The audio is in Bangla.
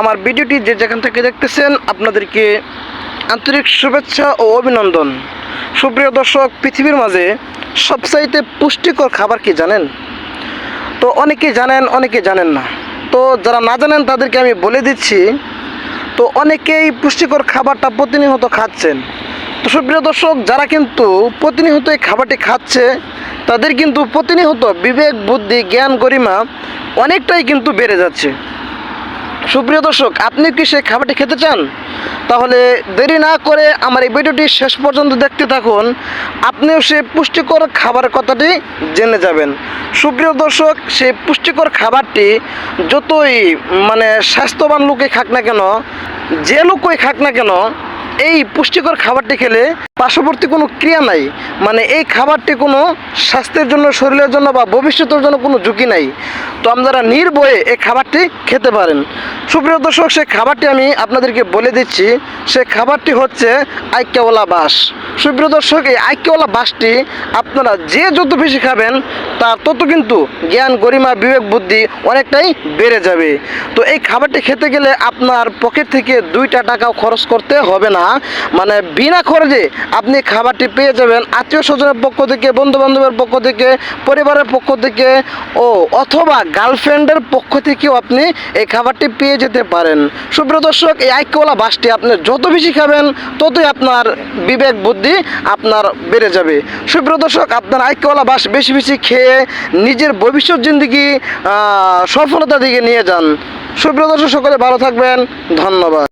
আমার ভিডিওটি যে যেখান থেকে দেখতেছেন, আপনাদেরকে আন্তরিক শুভেচ্ছা ও অভিনন্দন। সুপ্রিয় দর্শক, পৃথিবীর মাঝে সবচাইতে পুষ্টিকর খাবার কি জানেন? তো অনেকেই জানেন অনেকে জানেন না। তো যারা না জানেন, তাদেরকে আমি বলে দিচ্ছি, তো অনেকেই পুষ্টিকর খাবারটা প্রতিনিয়ত খাচ্ছেন। তো সুপ্রিয় দর্শক, যারা কিন্তু প্রতিনিয়ত এই খাবারটি খাচ্ছে, তাদের কিন্তু প্রতিনিয়ত বিবেক, বুদ্ধি, জ্ঞান, গরিমা অনেকটাই কিন্তু বেড়ে যাচ্ছে। সুপ্রিয় দর্শক, আপনি কি সেই খাবারটি খেতে চান? তাহলে দেরি না করে আমার এই ভিডিওটি শেষ পর্যন্ত দেখতে থাকুন। আপনিও সেই পুষ্টিকর খাবারের কথাটি জেনে যাবেন। সুপ্রিয় দর্শক, সেই পুষ্টিকর খাবারটি যতই মানে স্বাস্থ্যবান লোকে খাক না কেন, যে লোকই খাক না কেন এই পুষ্টিকর খাবারটি খেলে পার্শ্ববর্তী কোনো ক্রিয়া নাই। মানে এই খাবারটি কোনো স্বাস্থ্যের জন্য, শরীরের জন্য বা ভবিষ্যতের জন্য কোনো ঝুঁকি নাই। তো আপনারা নির্ভয়ে এই খাবারটি খেতে পারেন। সুপ্রিয় দর্শক, সেই খাবারটি আমি আপনাদেরকে বলে দিচ্ছি। সে খাবারটি হচ্ছে আইক্যাওয়ালা বাস সুপ্রিয় দর্শক, এই আইক্যাওয়ালা বাসটি আপনারা যে যত বেশি খাবেন, তার তত কিন্তু জ্ঞান, গরিমা, বিবেক, বুদ্ধি অনেকটাই বেড়ে যাবে। তো এই খাবারটি খেতে গেলে আপনার পকেট থেকে দুইটা টাকাও খরচ করতে হবে না। মানে বিনা খরচে আপনি খাবারটি পেয়ে যাবেন। আত্মীয় স্বজনের পক্ষ থেকে বন্ধু বান্ধবের পক্ষ থেকে, পরিবারের পক্ষ থেকে ও অথবা গার্লফ্রেন্ডের পক্ষ থেকেও আপনি এই খাবারটি পেয়ে যেতে পারেন। সুপ্রিয় দর্শক, এই আইক্যওয়ালা বাসটি আপনি যত বেশি খাবেন, ততই আপনার বিবেক, বুদ্ধি আপনার বেড়ে যাবে। সুপ্রিয় দর্শক, আপনার আইকওয়ালা বাস বেশি বেশি খেয়ে নিজের ভবিষ্যৎ জিন্দিগি সফলতার দিকে নিয়ে যান। সুপ্রিয় দর্শক, সকলে ভালো থাকবেন। ধন্যবাদ।